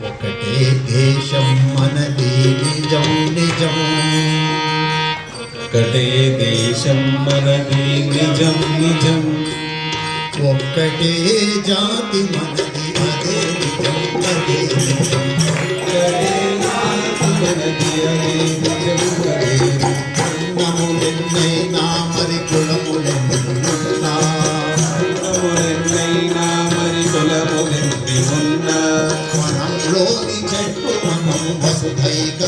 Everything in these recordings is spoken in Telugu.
దేశం మనది నిజం నిజం ఒకటే దేశం మనది నిజం నిజం ఒక్కటే జాతి మనది అదే నిజం అదే నిజం ఒకటే జాతి మనది అదే నిజం అదే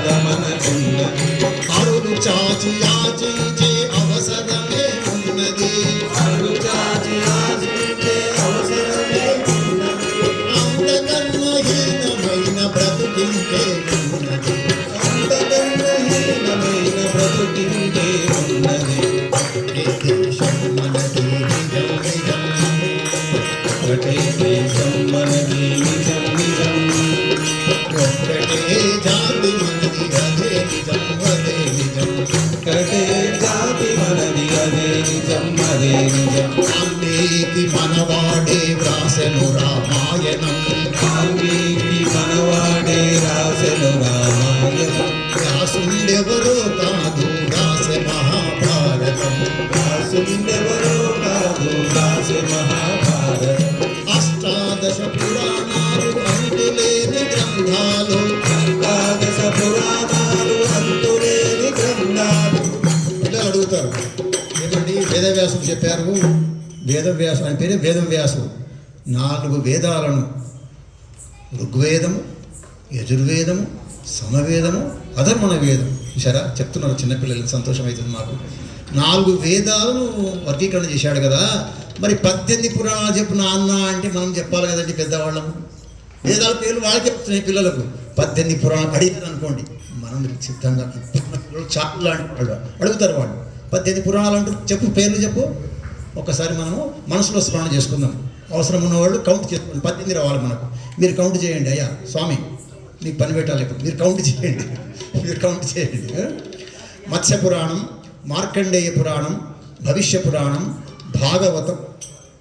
సంపద మనకున్నది అరులు చాచి యాచించే అవసరమే ఉన్నది. అరుడు చాచి ఆశించే అవసరమే ఉన్నది. అంతకన్నా హీనమైన బ్రతుకింకే ఉన్నది. అంతకన్నా హీనమైన బ్రతుకింకే వాల్మీకి మనవాడే వ్రాసెను రామాయణం. వాల్మీకి మనవాడే రాసెను రామాయణం. వ్యాసుండెవరో కాదు వ్రాసె మహాభారతం. వ్యాసుండెవరో కాదు రాసె మహాభారతం. అష్టాదశ పురాణాలు అంతులేని గ్రంథాలు. అష్టాదశ పురాణాలు అంతులేని గ్రంథాలు. పిల్లలు అడుగుతారు. వేదవ్యాసం చెప్పారు. వేదవ్యాసం ఆయన పేరే వేదవ్యాసం. నాలుగు వేదాలను ఋగ్వేదము యజుర్వేదము సమవేదము అధర్మణ వేదం చూసారా చెప్తున్నారు చిన్నపిల్లలకి సంతోషం అవుతుంది మాకు. నాలుగు వేదాలను వర్గీకరణ చేశాడు కదా. మరి పద్దెనిమిది పురాణాలు చెప్పు నాన్న అంటే మనం చెప్పాలి కదండి పెద్దవాళ్ళము వేదాల పేర్లు వాళ్ళకి చెప్తున్నాయి పిల్లలకు. పద్దెనిమిది పురాణాలు అడిగారు అనుకోండి మనం సిద్ధంగా పిల్లలు చాలా లాంటి వాళ్ళు అడుగుతారు వాళ్ళు. పద్దెనిమిది పురాణాలు అంటూ చెప్పు పేర్లు చెప్పు. ఒకసారి మనము మనసులో స్మరణ చేసుకుందాం. అవసరం ఉన్నవాళ్ళు కౌంట్ చేసుకోండి. పద్దెనిమిది రావాలి మనకు. మీరు కౌంట్ చేయండి అయ్యా. స్వామి మీకు పని పెట్టాలి ఇప్పుడు. మీరు కౌంట్ చేయండి. మీరు కౌంట్ చేయండి. మత్స్య పురాణం మార్కండేయ పురాణం భవిష్య పురాణం భాగవతం.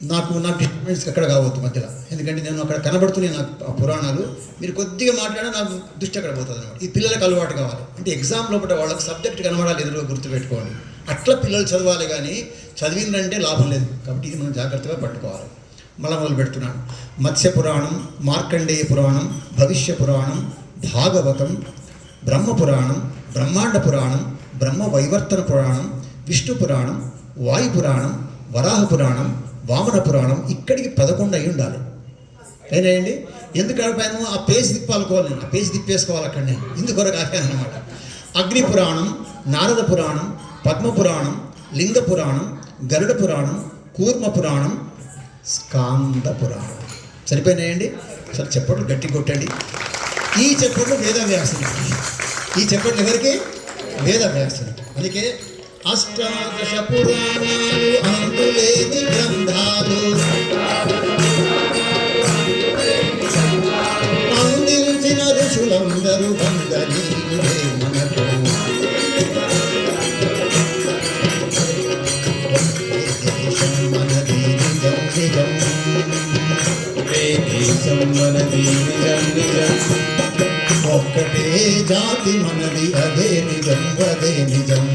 నాకు నాకు డిస్టర్బెన్స్ ఎక్కడ కావద్దు మధ్యలో. ఎందుకంటే నేను అక్కడ కనబడుతున్నాయి నాకు ఆ పురాణాలు. మీరు కొద్దిగా మాట్లాడినా నాకు దృష్టి అక్కడ పోతుంది అనమాట ఈ పిల్లలకు అలవాటు కావాలి. అంటే ఎగ్జామ్ లోపల వాళ్ళకి సబ్జెక్ట్ కనబడాలి ఎదురుగా గుర్తుపెట్టుకోవాలి అట్లా పిల్లలు చదవాలి కానీ చదివిందంటే లాభం లేదు. కాబట్టి ఇది మనం జాగ్రత్తగా పట్టుకోవాలి. మళ్ళీ మొదలు పెడుతున్నాను. మత్స్య పురాణం మార్కండేయ పురాణం భవిష్య పురాణం భాగవతం బ్రహ్మ పురాణం బ్రహ్మాండ పురాణం బ్రహ్మ వైవర్తన పురాణం విష్ణు పురాణం వాయు పురాణం వరాహ పురాణం వామన పురాణం ఇక్కడికి పదకొండు అయి ఉండాలి. అయినాయండి ఎందుకు ఆడిపోయాను ఆ పేజ్ తిప్పాలనుకోవాలి నేను ఆ పేజ్ తిప్పేసుకోవాలి అక్కడ నేను ఇందుకొరకు ఆపాను అనమాట అగ్ని పురాణం నారద పురాణం పద్మ పురాణం లింగ పురాణం గరుడ పురాణం కూర్మ పురాణం స్కాంద పురాణం. సరిపోయినాయండి? సరే చెప్పట్లు గట్టి కొట్టండి. ఈ చెప్పట్లు వేదవ్యాసుని ఈ చెప్పట్లు ఎవరికి? వేదవ్యాసుని అందుకే అష్టాదశ పురాణాలు అందులేని గ్రంథాలు. అందించిన ఋషులందరూ వందనీయులే మనకు. మనది నిజం నిజం. దేశం మనది నిజం నిజం. ఒక్కటే జాతి మనది అదే నిజం అదే నిజం.